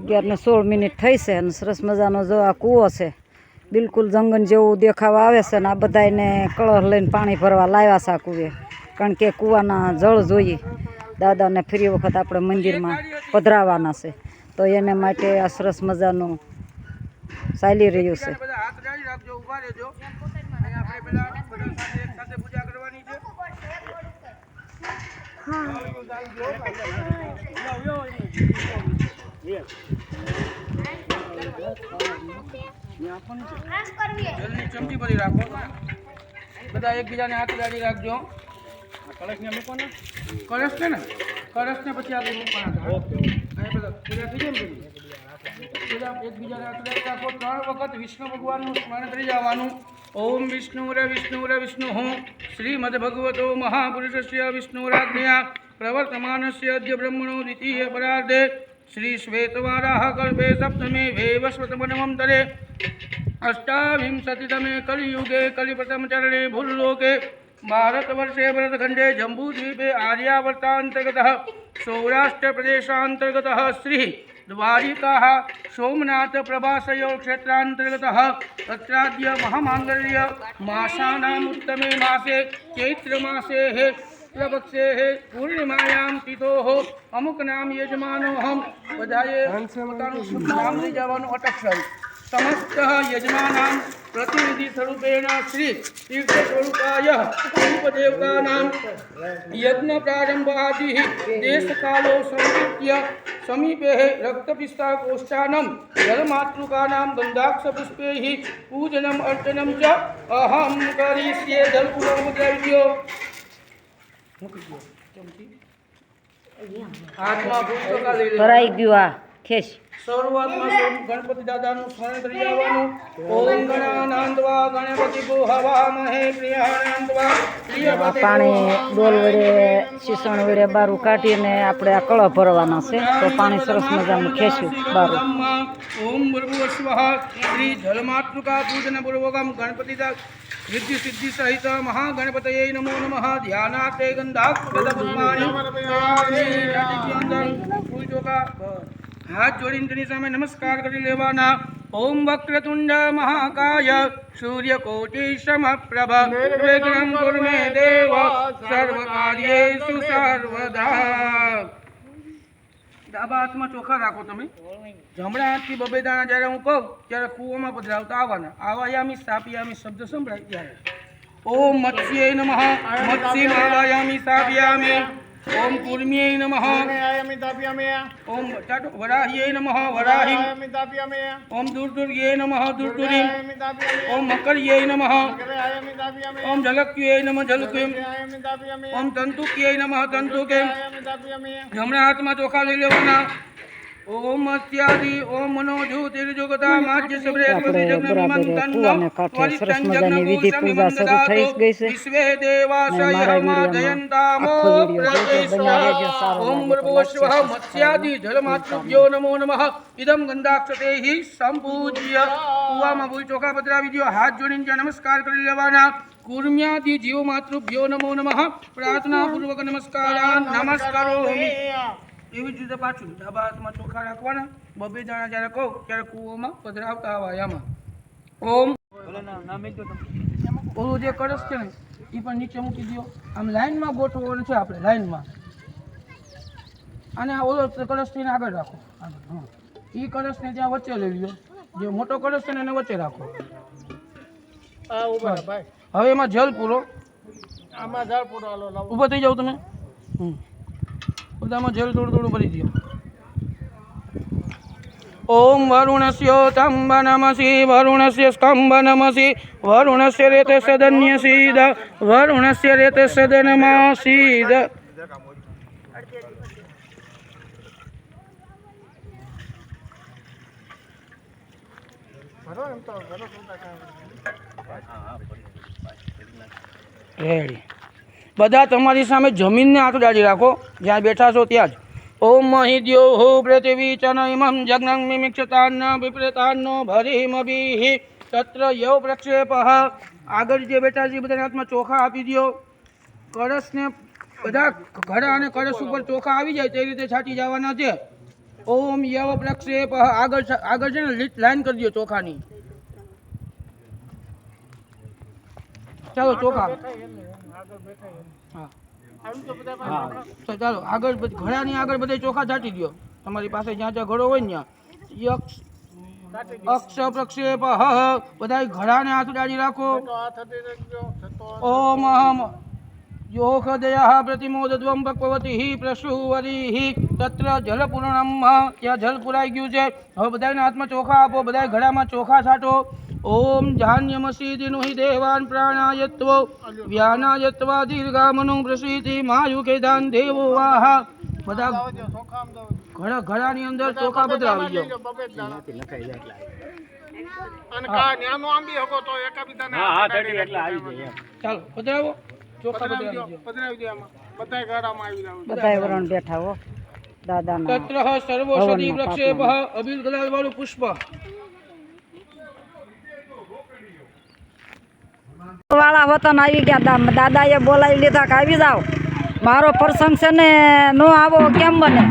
અગિયાર ને સોળ મિનિટ થઈ છે અને સરસ મજાનો જો આ કૂવો છે, બિલકુલ જંગલ જેવું દેખાવા આવે છે ને આ બધાને કળશ લઈને પાણી ભરવા લાવ્યા છે આ કૂવે. કારણ કે કૂવાના જળ જોઈએ. દાદાને ફરી વખત આપણે મંદિરમાં પધરાવાના છે. તો એને માટે આ સરસ મજાનું ચાલી રહ્યું છે. બધા ચમચી ભરી રાખો. બધા એકબીજાને હાથ ગાડી રાખજો. કળશને મૂકો ને. કળશ છે ને? કળશને પછી આગળ મૂકવાના બધા પૂજા થઈ જાય ને બધા એકબીજાને હાથ ડાળી રાખો. ત્રણ વખત વિષ્ણુ ભગવાનનું સ્મરણ કરી જવાનું. ઓમ વિષ્ણુ રે વિષ્ણુ વિષ્ણુ હું. શ્રીમદ ભગવતો મહાપુરુષસ્ય વિષ્ણુરાજ્ઞયા. પ્રવર્તમાનસ્ય અદ્ય બ્રહ્મણો દ્વિતીય પરાર્ધે श्री श्वेतवाराह कल्पे सप्तमे वेवस्वतमनमन्तरे अष्टाविंशतितमे कलियुगे कलिप्रथमचरणे भूल्लोके भारतवर्षे भरतखंडे जम्बूद्वीपे आर्यावर्तान्तर्गतः सौराष्ट्रप्रदेशान्तर्गतः श्री द्वारिकाः सोमनाथप्रभासयोक्षेत्रान्तर्गतः तत्राद्य महामाङ्गल्य मासानामुत्तमे मासे चैत्रमासे પ્રપક્ષે પૂર્ણિમાયામ તિથોઃ અમુક નામ યજમાનોહમ બધાએ પોતાનું શુભ નામ લઈ જવાનું અટકશાળી સમસ્ત યજમાનામ પ્રતિનિધિ સ્વરૂપેણ શ્રી તીર્થ સ્વરૂપાય રૂપદેવતાનામ યજ્ઞ પ્રારંભાદિ દેશકાલો સંકૃત્ય સમીપે રક્તપિસ્તા કોષ્ઠાનમ જલમાતૃકાનામ ગંધાક્ષ પુષ્પૈ પૂજનમ અર્ચનમ ચ અહમ કરીષ્યે જલપૂર્વક દ્રવ્યો હાથમાં પુસ્તકા લઈ લેવા. ભરાઈ ગયું આ. ખેસ શરૂઆતમાં ગણપતિ દાદાનું સ્મરણ કરી જવાનું ઓમ ગણાનંદવા ગણપતિ ગુહવા મહે પ્રિયપતિ પાણી ડોલ વડે શીસણ વડે બારું કાઢીને આપણે આ કળો ભરવાના છે. તો પાણી સરસ મજાનું ખેંચ્યું બારું. ઓમ ગુરુ શ્રી જલમાતૃકા પૂજન પૂર્વકમ ગણપતિ સિદ્ધિ સિદ્ધિ સહિત મહાગણપતયે નમો નમઃ. ધ્યાનાતે ગંધાક્ષ હાથ જોડીને તેની સામે નમસ્કાર કરી લેવાના. ઓમ વક્રતુંડ મહાકાય. સૂર્યકોટિ સમપ્રભ વિઘ્નં કુરુ મે દેવ. સર્વકાર્યેષુ સર્વદા. ડાબા હાથમાં ચોખા રાખો તમે. જમણા હાથથી બબે જ્યારે હું કહું, ત્યારે કૂવામાં પધરાવતા આવવાના. આવાયામી સ્થાપિયામી શબ્દ સંભળાય ત્યારે. ઓમ મત્સ્યે નમઃ. મત્સ્ય આવાયામી સ્થાપિયામી ઓમ કુર્મ્યે નમઃ। ઓમ ચાટો વરાહ્યે નમઃ વરાહિમ। ઓમ દુર્દુર્ગે નમઃ દુર્દુરીમ। ઓમ મકર્યે નમઃ। ઓમ જલક્યે નમઃ જલક્યમ ઓમ તંતુક્યે નમઃ તંતુકે જમણા હાથમાં ચોખા લઈ લેવાના। ઓમ અત્યાદિ ઓમ મનો જ્યોતિર્જોગતા માજ્ય સબ્રે આપણે બરાબર કૂવાને કાંઠે સરસ મજાની વિધિ પૂજા શરૂ થઈ ગઈ છે. વિશ્વે દેવાશય રહેજો, સારો ઓમ share, મત્સ્યાદિ જલમાતૃભ્યો નમો નમઃ. ઇદમ ગંધાક્ષતેહિ સંપૂજ્ય. કુવામાં ભૂલ ચોખા પધરાવી દ્યો હાથ જોડીને જ્યાં નમસ્કાર કરી લેવાના. કુર્મ્યાદિ જીવ માતૃભ્યો નમો નમઃ. પ્રાર્થના પૂર્વક નમસ્કાર નમસ્કારો. એવી જ રીતે પાછું ડાબા હાથમાં ચોખા રાખવાના. બબે દાણા જ્યારે કહું ત્યારે કૂવામાં પધરાવતા આવા આમાં ઓમ. ઓલું જે કળશ છે ને એ પણ નીચે મૂકી દો આમ લાઈનમાં ગોઠવવાનું છે આપણે લાઈનમાં. અને આ ઓલો કળશ થઈને આગળ રાખો. આગળ એ કળશને ત્યાં વચ્ચે લઈ લો જે મોટો કળશ છે ને એને વચ્ચે રાખો. હવે એમાં જલ પૂરો. ઊભો થઈ જાવ તમે. હમ. બધામાં જલ થોડું થોડું ભરી દો. ઓમ વરુણસ્ય તંબ નમસી વરુણસ્ય સ્કંભ નમસી વરુણસ્ય રેતે સદન્ય સીદ વરુણસ્ય રેતે સદનમાં સીદ રેડી. બધા તમારી સામે જમીનને ડાળી રાખો. જ્યાં બેઠા છો ત્યાં જ. ઓમ મહિદ્યો હો પૃથ્વી ચન ઇમં જગ્નં મિમિક્ષતાન વિપ્રેતાન્નો ભરીમભિઃ. તત્ર યવ પ્રક્ષેપ. આગળ જે બેઠા છે બધાને હાથમાં ચોખા આપી દો કળશને બધા ઘડા અને કળશ ઉપર ચોખા આવી જાય તે રીતે છાંટી જવાના છે. ઓમ યવ પ્રક્ષેપ. આગળ આગળ છે ને લાઈન કરી દો ચોખાની. ચાલો, ચોખા. હા. તો ચાલો આગળ બધ- ઘડાની આગળ બધે ચોખા છાંટી દો તમારી પાસે જ્યાં જ્યાં ઘડો હોય ને ત્યાં. યક્ષ અક્ષ પ્રક્ષેપ હ હ બધા ઘડાને હાથ ઉડાડી રાખો. ઓમ અહમ. યોગદયા પ્રતિમોદધ્વમ ભગવતી પ્રસુવરી તત્ર જલપૂર્ણમ ત્યાં જલ પુરાઈ ગયું છે. હવે બધાના હાથમાં ચોખા આપો બધા ઘડામાં ચોખા છાંટો. જાન્યમસીદિનું હિ દેવાન પ્રાણાયત્વ વ્યાનાયત્વા દીર્ઘામનુ પ્રસીતિ માયુકે દાન દેવો વાહ બધા ઘણા ઘણાની અંદર ચોખા બધા આવી ગયો ચાલો પધરાવો ચોખા બધાય વરણ બેઠા હો દાદા તત્ર સર્વોષધિ અબિલ કલાલ વાળું પુષ્પ વાળા વતન આવી ગયા દા- દાદાએ બોલાવી લીધા કે આવી જાઓ. મારો પ્રસંગ છે ને, નો આવો, કેમ બને?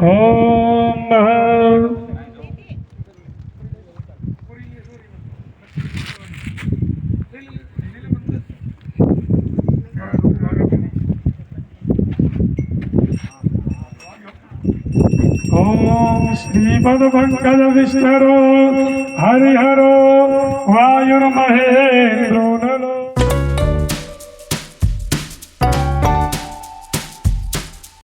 ઓમ ઓમ શ્રીમદ પંકજ વિષ્ણરો હરિહરો વાયુર્મહે